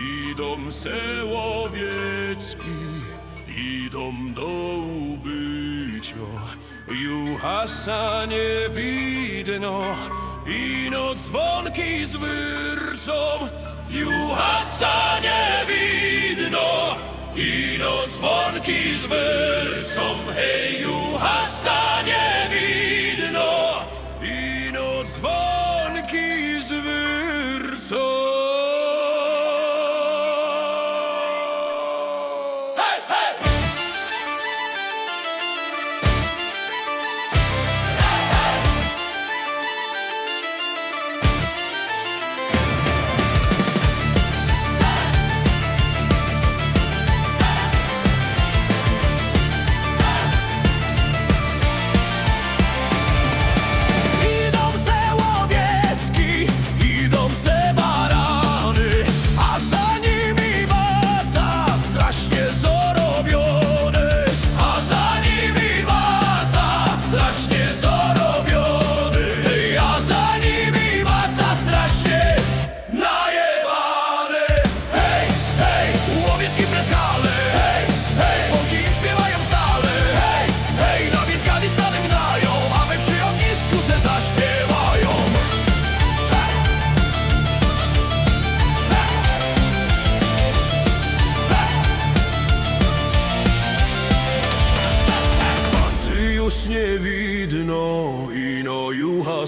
Idą se łowiecki, idą do ubycia. Juhasa nie widno, ino dzwonki zwyrcą. Juhasa nie widno, ino dzwonki zwyrcą. Hej, Juhasa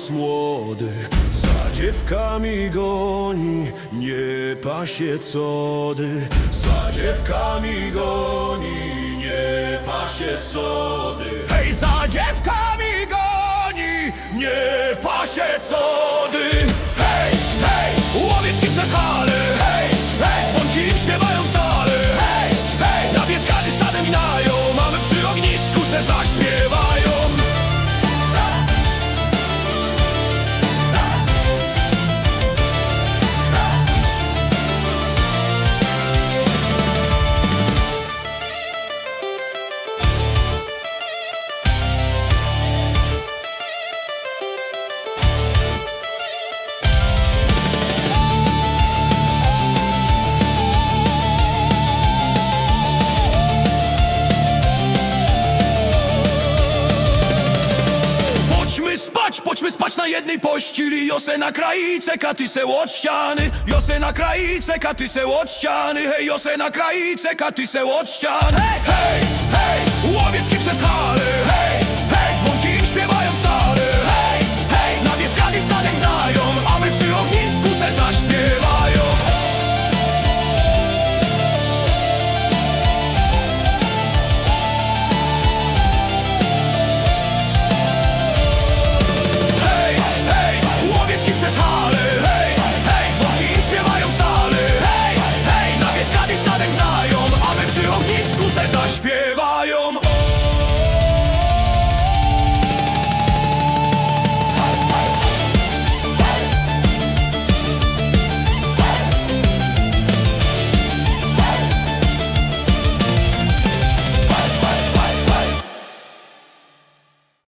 juchas młody. Za dziewkami goni, nie pasie cody. Za dziewkami goni, nie pasie cody. Hej, za dziewkami goni, nie pasie cody. Hej, hej, łowiecki przez hale. Hej, hej, dzwonki im śpiewają na jednej pościeli Jose na kraice, katy se od ściany. Jose na kraice, katy se od ściany. Hej, Jose na kraice, katy se od ściany. Hej, hej, zaśpiewa.